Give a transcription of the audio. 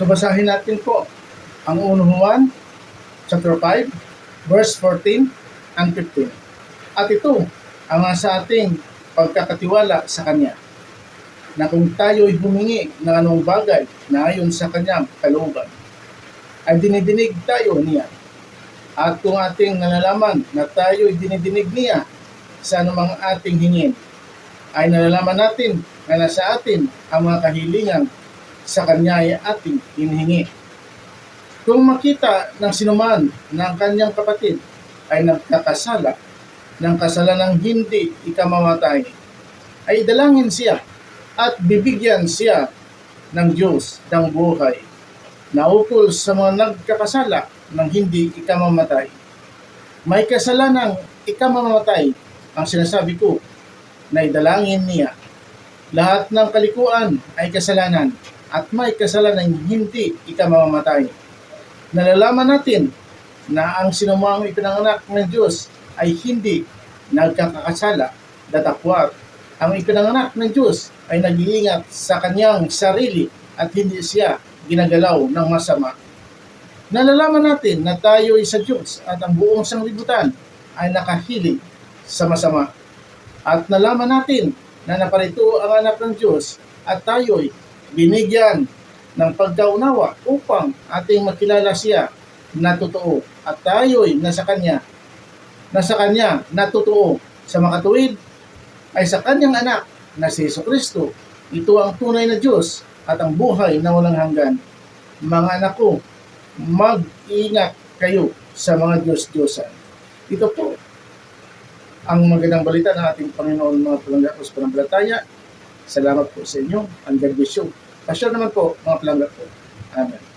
So basahin natin po ang 1 Juan chapter 5 verse 14 and 15. At ito ang sa ating pagkakatiwala sa Kanya na kung tayo'y humingi ng anong bagay na ayon sa Kanyang kalooban, ay dinidinig tayo niya. At kung ating nalalaman na tayo'y dinidinig niya sa anumang ating hingin, ay nalalaman natin na nasa atin ang mga kahilingan sa Kanya ay ating hinihingi. Kung makita ng sinuman ng kanyang kapatid ay nagkakasala ng kasalanang hindi ikamamatay, ay dalangin siya at bibigyan siya ng Diyos ng buhay na ukol sa mga nagkakasala ng hindi ikamamatay. May kasalanang ikamamatay ang sinasabi ko na idalangin niya. Lahat ng kalikuan ay kasalanan at may kasalanan hindi ikamamatay. Nalalaman natin na ang sinumang ipinanganak ng Diyos ay hindi nagkakasala, datapwat. Ang ipinanganak ng Diyos ay nag-iingat sa kanyang sarili at hindi siya ginagalaw ng masama. Nalalaman natin na tayo ay sa Diyos at ang buong sanglibutan ay nakahilig sa masama. At nalaman natin na naparito ang anak ng Diyos at tayo'y binigyan ng pagkaunawa upang ating makilala siya na totoo at tayo'y nasa Kanya nasa Kanya na totoo sa makatuwid ay sa Kanyang anak na si Yeso Kristo. Ito ang tunay na Diyos at ang buhay na walang hanggan. Mga anak ko, mag-ingat kayo sa mga Diyos-Diyosan. Ito po ang magandang balita ng ating Panginoon mga palangga sa panambalataya. Salamat po sa inyo. Ang God bless. Pasyon naman po mga palangga ko. Amen.